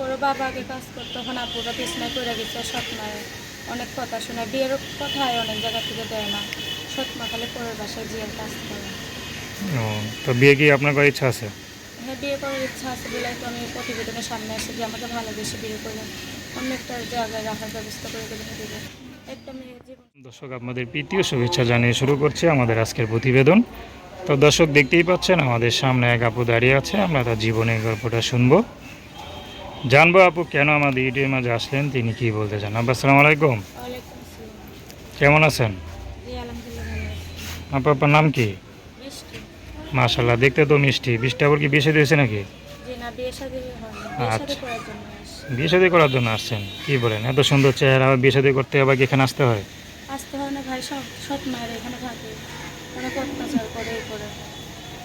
করো বাবা আগে কাজ করতো তখন আব্বুরা বিছনায় করে গেছে সৎমায় অনেক কথা শুনে বিয়ের কথায় অনেক জায়গা থেকে দেয় না। সৎমা খালি পরের বাসায় জিয়ার কাজ করে। ও তো বিয়ে কি আপনার করার ইচ্ছা আছে? হ্যাঁ বিয়ে করার ইচ্ছা আছে বলে তো আমি প্রতিবেদনের সামনে এসে যে আমাকে ভালোবেসে বিয়ে করে অন্য একটা জায়গায় রাখার ব্যবস্থা করে দেবে একটা মেয়ের জীবন। দর্শক আপনাদের প্রীতীয় শুভেচ্ছা জানিয়ে শুরু করছি আমাদের আজকের প্রতিবেদন। তো দর্শক দেখতেই পাচ্ছেন আমাদের সামনে এক আপু দাঁড়িয়ে আছে আমরা তার জীবনের গল্পটা শুনব। জানব আপু কেন আমাদের ইউটিউবের মাঝে আসলেন তিনি কি বলতে চান? আপু আসসালামু আলাইকুম। কেমন আছেন? আপু আপনার নাম কি? মাশাল্লাহ দেখতে তো মিষ্টি। বৃষ্টি আবার কি বেশি দিয়েছে নাকি? আচ্ছা। করার জন্য বিয়ে শাদী করার জন্য আসছেন? কি বলেন এত সুন্দর চেহারা আবার বিয়ে শাদী করতে আবার কি এখানে আসতে হয়? আসতে হয় না ভাই সব সৎ মায়ের এখানে থাকে। অনেক অত্যাচার করে করে।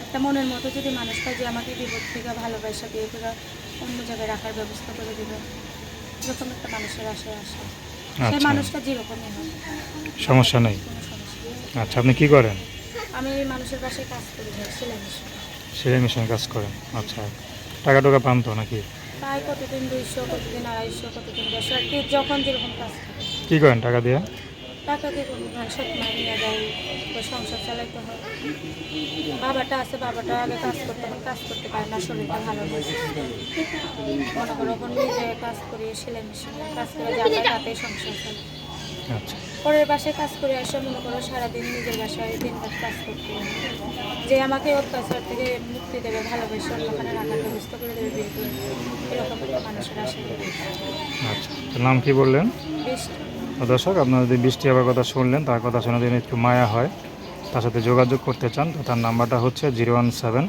একটা মনের মতো যদি মানুষ পায় যে আমাকে বিপদ থেকে ভালোবাসা বিয়ে করে অন্য জায়গায় রাখার ব্যবস্থা করে দেবে। এরকম একটা মানুষের আশায় আসে। সেই আচ্ছা। মানুষটা যেরকমই হয় সমস্যা নেই। আচ্ছা আপনি কি করেন? আমি এই মানুষের পাশে কাজ করি সেলাই মেশিন। সেলাই মেশিনে কাজ করেন। আচ্ছা টাকা টাকা পান তো নাকি? তাই কতদিন দুইশো কতদিন আড়াইশো কতদিন দেড়শো আর কি যখন যেরকম কাজ কি করেন টাকা দিয়ে? টাকা দিয়ে কোনো ভাই সৎ মায় নিয়ে দেয় সংসার চালাইতে হয়। বাবাটা আছে বাবাটা আগে কাজ করতে এখন কাজ করতে পারে না শরীরটা ভালো মনে করো এখন নিজে কাজ করি সেলাই মেশিনে কাজ করে যাবে তাতে সংসার চলে। আচ্ছা। পরের বাসায় কাজ করে আসে মনে করো সারাদিন নিজের বাসায় দিন রাত কাজ করতে। যে আমাকে অত্যাচার থেকে মুক্তি দেবে ভালোবেসে অন্যখানে রাখার ব্যবস্থা করে দেবে বিয়ে করে এরকম মানুষের আশা আচ্ছা নাম কি বললেন? দর্শক আপনারা যদি বৃষ্টি হওয়ার কথা শুনলেন তার কথা শোনা যদি একটু মায়া হয় তার সাথে যোগাযোগ করতে চান, তো তার নাম্বারটা হচ্ছে zero one seven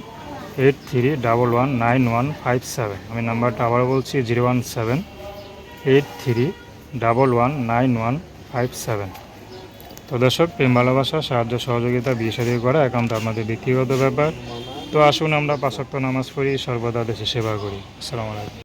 eight three double one nine one five seven. আমি নাম্বারটা আবার বলছি, zero one seven eight three double one nine one five seven. তো দর্শক, প্রেম ভালোবাসা, সাহায্য, সহযোগিতা শাদী করা একান্ত আমাদের ব্যক্তিগত ব্যাপার। তো আসুন আমরা পাশক্ত নামাজ পড়ি, সর্বদা দেশে সেবা করি। আসসালামু আলাইকুম।